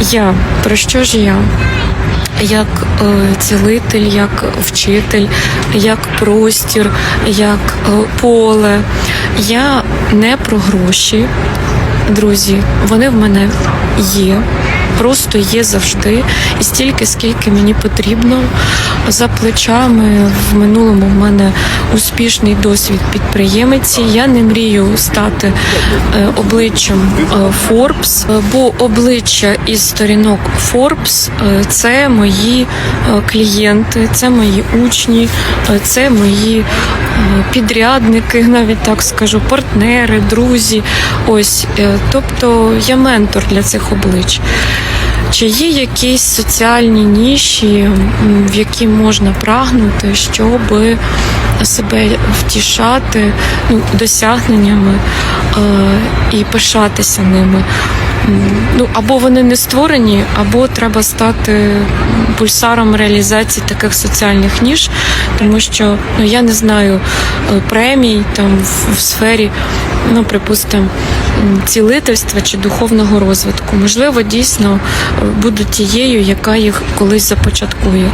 Я про що ж я? Як е, цілитель, як вчитель, як простір, як е, поле. Я не про гроші, друзі. Вони в мене є. Просто є завжди, і стільки, скільки мені потрібно. За плечами в минулому в мене успішний досвід підприємиці. Я не мрію стати е, обличчям е, Forbes, е, бо обличчя із сторінок е, це мої е, клієнти, це мої учні, е, це мої е, підрядники, навіть так скажу, партнери, друзі. Ось, е, тобто я ментор для цих облич. Чи є якісь соціальні ніші, в які можна прагнути, щоб себе втішати ну, досягненнями е, і пишатися ними? Ну, або вони не створені, або треба стати пульсаром реалізації таких соціальних ніж, тому що ну, я не знаю е, премій там в, в сфері, ну, припустимо, цілительства чи духовного розвитку. Можливо, дійсно буду тією, яка їх колись започаткує.